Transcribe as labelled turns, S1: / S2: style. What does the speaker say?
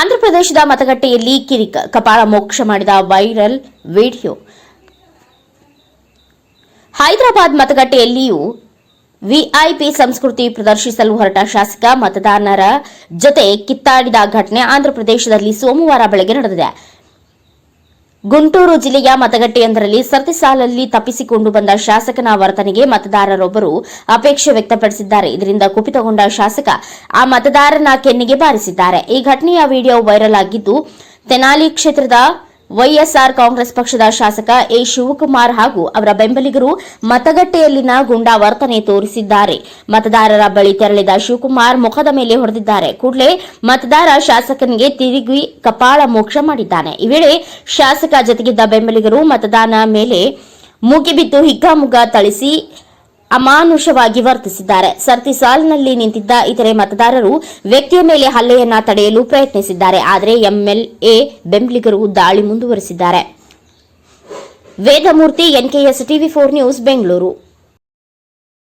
S1: ಆಂಧ್ರಪ್ರದೇಶದ ಮತಗಟ್ಟೆಯಲ್ಲಿ ಕಿರಿಕ ಕಪಾಳ ಮೋಕ್ಷ ಮಾಡಿದ ವೈರಲ್ ವಿಡಿಯೋ. ಹೈದರಾಬಾದ್ ಮತಗಟ್ಟೆಯಲ್ಲಿಯೂ ವಿಐಪಿ ಸಂಸ್ಕೃತಿ ಪ್ರದರ್ಶಿಸಲು ಹೊರಟ ಶಾಸಕ ಮತದಾರರ ಜೊತೆ ಕಿತ್ತಾಡಿದ ಘಟನೆ ಆಂಧ್ರಪ್ರದೇಶದಲ್ಲಿ ಸೋಮವಾರ ಬೆಳಗ್ಗೆ ನಡೆದಿದೆ. ಗುಂಟೂರು ಜಿಲ್ಲೆಯ ಮತಗಟ್ಟೆಯೊಂದರಲ್ಲಿ ಸರತಿ ಸಾಲಲ್ಲಿ ತಪ್ಪಿಸಿಕೊಂಡು ಬಂದ ಶಾಸಕನ ವರ್ತನೆಗೆ ಮತದಾರರೊಬ್ಬರು ಅಪೇಕ್ಷೆ ವ್ಯಕ್ತಪಡಿಸಿದ್ದಾರೆ. ಇದರಿಂದ ಕುಪಿತಗೊಂಡ ಶಾಸಕ ಆ ಮತದಾರನ ಕೆನ್ನಿಗೆ ಬಾರಿಸಿದ್ದಾರೆ. ಈ ಘಟನೆಯ ವಿಡಿಯೋ ವೈರಲ್ ಆಗಿದ್ದು, ತೆನಾಲಿ ಕ್ಷೇತ್ರದ ವೈಎಸ್ಆರ್ ಕಾಂಗ್ರೆಸ್ ಪಕ್ಷದ ಶಾಸಕ ಎ ಶಿವಕುಮಾರ್ ಹಾಗೂ ಅವರ ಬೆಂಬಲಿಗರು ಮತಗಟ್ಟೆಯಲ್ಲಿನ ಗುಂಡಾ ವರ್ತನೆ ತೋರಿಸಿದ್ದಾರೆ. ಮತದಾರರ ಬಳಿ ತೆರಳಿದ ಶಿವಕುಮಾರ್ ಮುಖದ ಮೇಲೆ ಹೊಡೆದಿದ್ದಾರೆ. ಕೂಡಲೇ ಮತದಾರ ಶಾಸಕನಿಗೆ ತಿರುಗಿ ಕಪಾಳ ಮೋಕ್ಷ ಮಾಡಿದ್ದಾನೆ. ಈ ವೇಳೆ ಶಾಸಕ ಜೊತೆಗಿದ್ದ ಬೆಂಬಲಿಗರು ಮತದಾನ ಮೇಲೆ ಮುಗಿಬಿದ್ದು ಹಿಗ್ಗಾಮುಗ್ಗ ಥಳಿಸಿ ಅಮಾನುಷವಾಗಿ ವರ್ತಿಸಿದ್ದಾರೆ. ಸರ್ತಿ ಸಾಲಿನಲ್ಲಿ ನಿಂತಿದ್ದ ಇತರೆ ಮತದಾರರು ವ್ಯಕ್ತಿಯ ಮೇಲೆ ಹಲ್ಲೆಯನ್ನ ತಡೆಯಲು ಪ್ರಯತ್ನಿಸಿದ್ದಾರೆ. ಆದರೆ ಎಂಎಲ್ಎ ಬೆಂಬಲಿಗರು ದಾಳಿ ಮುಂದುವರೆಸಿದ್ದಾರೆ. Vedamurthy, NKS TV four news, Bengaluru.